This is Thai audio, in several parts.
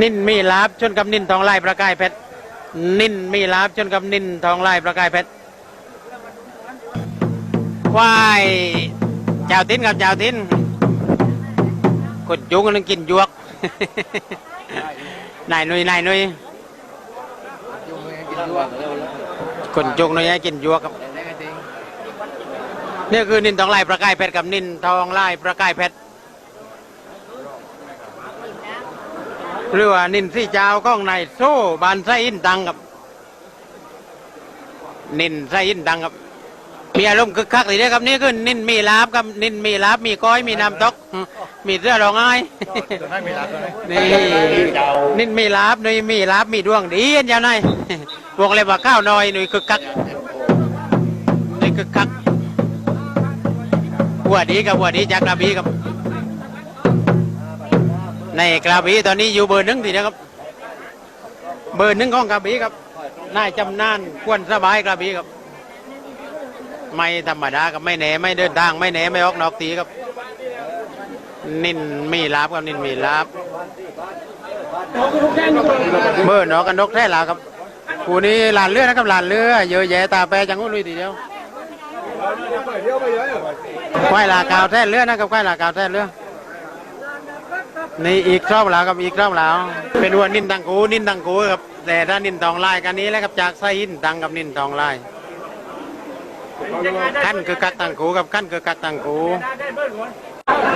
นินมีลาบชนกับนินทองไลายประกายเพชรนินมีลาบชนกับนินทองไลายประกายเพชรควายเจ้าติ้นกับเจ้าติ้นคนจุงนึงกินยวกนายหนุยนายหนุยคนจุงนุยกินยวกครับนี่คือนินทองไลายประกายเพชรกับนินทองไลายประกายเพชร หรือว่านินซี่เจ้าก้องในโซ่บานไส้อินตังกับ นินไส้อินตังกับมีอารมณ์คึกคักทีเดียวครับนี่คือนินมีลาบกับนินมีลาบมีก้อยมีน้ำตก มีเสื้อรองไห้นี่นินมีลาบนี่มีลาบมีดวงดีอันยาวหน่อยวงเล็บว่าข้าวน้อยหนุ่ยคึกคักหนุ่ยคึกคักหัวดีกับหัวดีจากกระบีครับ ในกระบี่ตอนนี้อยู่เบอร์หนึ่งทีนะครับ เบอร์หนึ่งของกระบี่ครับนายจำนานควรสบายกระบี่ครับ ไม่ธรรมดาครับไม่แหนไม่เดินทางไม่แหนไม่ออกนอกตีครับ นินมีลาบครับนินมีลาบเบอร์หนอกันนกแท้ลาครับกูนี้ลานเรือนะครับลานเรือเยอะแยะตาแปรจังหุ้นลุยทีเดียวควายลากาวแท้เรือนะครับควายลากาวแท้เรือ นี่อีกรอบแล้วครับอีกรอบแล้ว เป็นวัวนินตังกูนินตังกูครับแต่ถ้านินทองลายกันนี้แหล้วครับจากไส้หินตังกับนินทองลายขั้นคือกักตังกูกับขั้นคือกักตังกู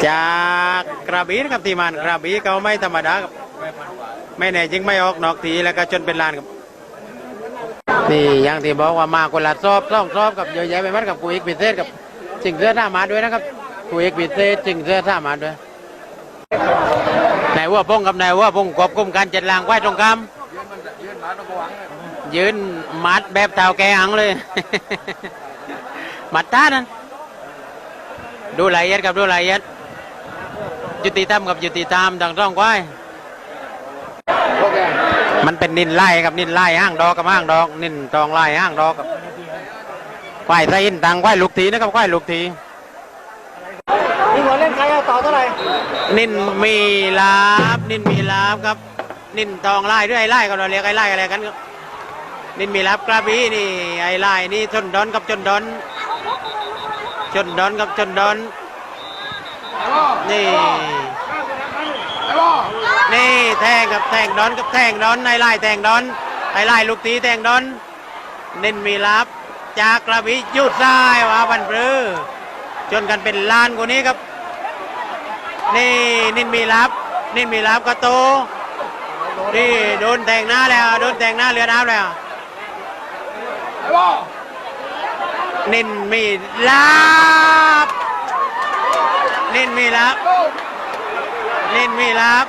จากกระบี่ครับทีมงานกระบี่เขาไม่ธรรมดาครับไม่แน่จริงไม่ออกนอกทีแล้วก็จนเป็นลานครับนี่อย่างที่บอกว่ามาคนละซอบซ่องซอบกับเยอะแยะไปหมดกับกูเอกพิเศษกับจิงเสื้อท่ามาด้วยนะครับกูเอกพิเศษจิงเสื้อท่ามาด้วย นายว่าพงกับนายว่าพงควบคุมการจัดลางไว้ตรงกลางยืนมัดแบบเท่าแกหังเลย มัดท่านั้นดูละเอียดกับดูละเอียดยุติธรรมกับยุติธรรมดังต้องไว้มันเป็นนินไล่ครับนินไล่ห้างดอกกับห้างดอก นินตองไล่ห้างดอกกับควายไส้อินตังควายลูกทีนะครับควายลูกที เล่นใครอาต่อเท่าไหร่นินมีลาบนินมีลาบครับ นินทองไล่ด้วยไอ้ไล่ก็เราเรียกไอ้ไล่อะไรกันครับนินมีลาบกระบี่นี่ไอ้ไล่นี่ชนดอนกับชนดอนชนดอนกับชนดอนนี่นี่แทงกับแทงดอนกับแทงดอนไอ้ไล่แทงดอนไอ้ไล่ลูกตีแทงดอนนินมีลาบจากกระบี่ยุดซ้ายว่าบันปรือจนกันเป็นล้านกว่านี้ครับ นี่นินมีรับนินมีรับกระโตนี่โดนแทงหน้าแล้วโดนแทงหน้าเรือน้ำแล้วนินมีรับนินมีรับนินมีรับ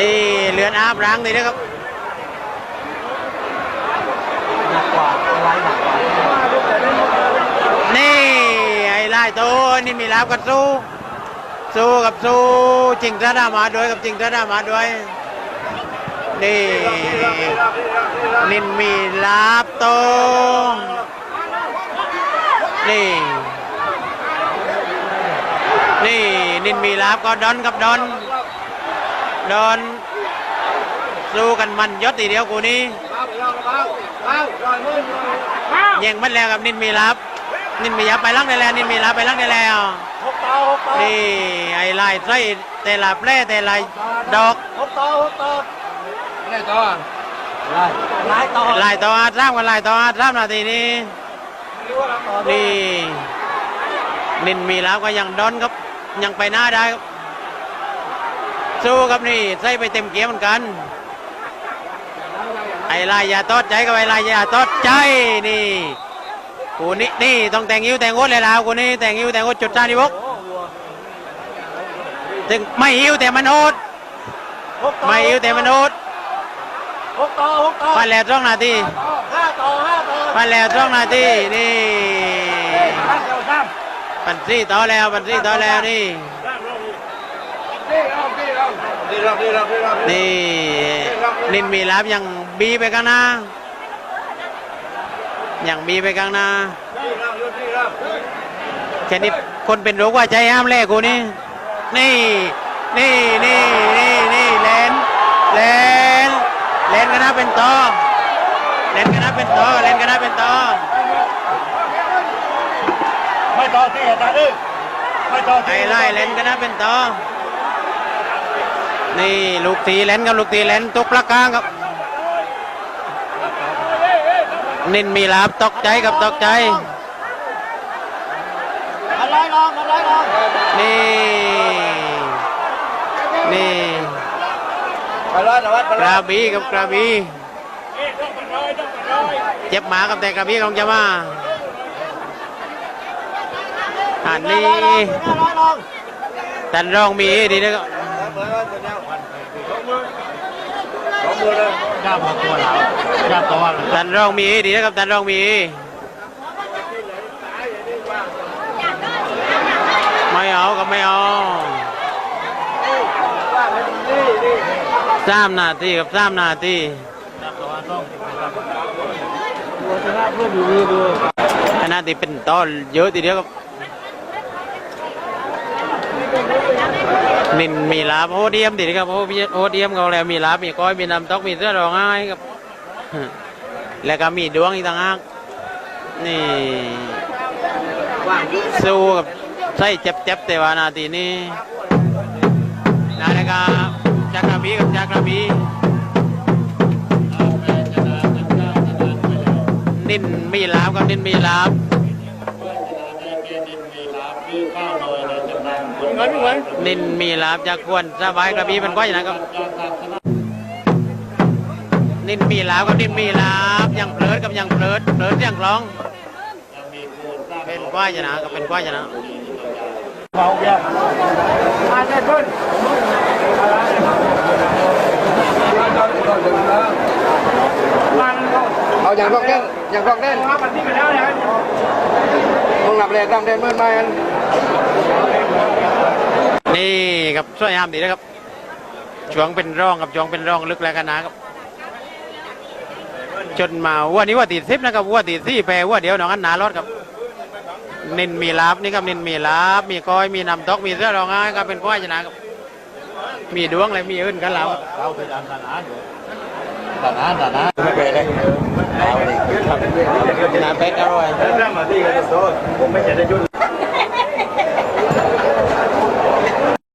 นี่เรือนอาบร้างเลยนะครับ หนักกว่าอะไรหนักกว่า นี่ ไอ้ไล่โตนี่มีลาบกับสู้ สู้กับสู้จริงซะดามาด้วยกับจริงซะดามาด้วย นี่ นินมีลาบโตนี่ นี่ นินมีลาบก็ดอนกับดอนดอนสู้กันมันยศทีเดียวกูนี้แย่งมันแล้วกับนินมีรับ นินมียับไปลังได้แล้วนินมีรับไปลังได้แล้วหกต่อหกต่อนี่ไอ้ลายไส้แต่ละแปร่แต่ละดอกหกต่อหกต่อไล่ต่อไล่ไล่ต่อลายต่ออาสามกันลายต่ออาสามนาทีนี้นี่นินมีรับก็ยังดอนครับยังไปหน้าได้ครับสู้ครับนี่ใส่ไปเต็มเกียร์เหมือนกันไอ้ลายอย่าตอดใจกับไอ้ลายอย่าตอดใจนี่ กูนี่นี่ต้องแต่งยิ้วแต่งโคตรเลยแล้วกูนี่แต่งยิ้วแต่งโคตรจุดจ้านิบกถึงไม่หิวแต่มันโอดหกต่อไม่หิวแต่มันโอดหกต่อหกต่อพันแล้วสองนาทีห้าต่อห้าต่อพันแล้วสองนาทีนี่ตั้งเดียวซ้ปันซี่ต่อแล้วปันซี่ต่อแล้วนี่ำนี่เรานี่เรานี่เรานี่เรานี่เรานี่นินมีรับยังบีไปกันนะ ยังมีไปข้างหน้าชนิดคนเป็นโรคว่าใจห้ามแลกกูนี่ นี่นี่นี่นี่นี่เลนเลนเลนกันนะเป็นตอเลนกันนะเป็นตอเลนกันนะเป็นตอไม่ต่อที่อาจารย์เอ้ยไม่ต่อไอ้ไล่เลนกันนะเป็นตอนี่ลูกตีเลนกับลูกตีเลนตุกประกางครับ นินมีลาบตกใจกับตกใจอะไรลองอะไรลองนี่ นี่ไปเลยแต่ว่ากระบี่กับกระบี่เจ็บหมากับแต่กระบี่ของจะมาอันนี้ท่านรองมีดีนะครับ สองมือเลยย่ามาตัวเราย่าตัวท่านรองมีดีนะครับท่านรองมี ไม่เอากับไม่เอาสามนาทีกับสามนาทีตัวชนะเพื่อนอยู่มือดูขณะที่เป็นต้นเยอะทีเดียวครับ นินมีลาบโอเดียมดีครับโอเดียมโอเดียมเขาแล้วมีลาบมีก้อยมีน้ำตกมีเสื้อรองไห้ครับ แล้วก็มีดวงอีกต่างหากนี่สู้กับใส่เจ็บๆแต่ว่านาทีนี้นาฬิกาจักรบีกับจักรบีนินมีลาบกับนินมีลาบ เงินเงินมีลาบจากควรสบายกระบีเป็นก้อยนะครับนินมีลาบกับนินมีลาบยังเปลิดกับยังเปลิดเปลิดยังร้อง เป็นก้อยชนะก็เป็นก้อยชนะเบาเบี้ยมาได้เพื่อนเอาอย่างรอกเด่นอย่างรอกเด่นมึงหลับแรงดำเด่นเมื่อไหร่นี่ครับช่วยห้ามดีนะครับช่วงเป็นร่องกับช่วงเป็นร่องลึกแล้วกันนะครับจนมาวัวนี้วัวตีสิบนะครับวัวตีสี่แปรวัวเดียวน้องอันหนารอดครับนินมีลาบนี่ครับนินมีลาบมีก้อยมีน้ำตกมีเสื้อรองไห้ครับเป็นก้อยชนะครับมีดวงอะไรมีอื่นกันแล้วเราไปดันตานาอยู่ตานาตานาไม่เป็นเลยเอาดินาเป็ดอร่อยเรื่องมาที่กันโซ่ ผ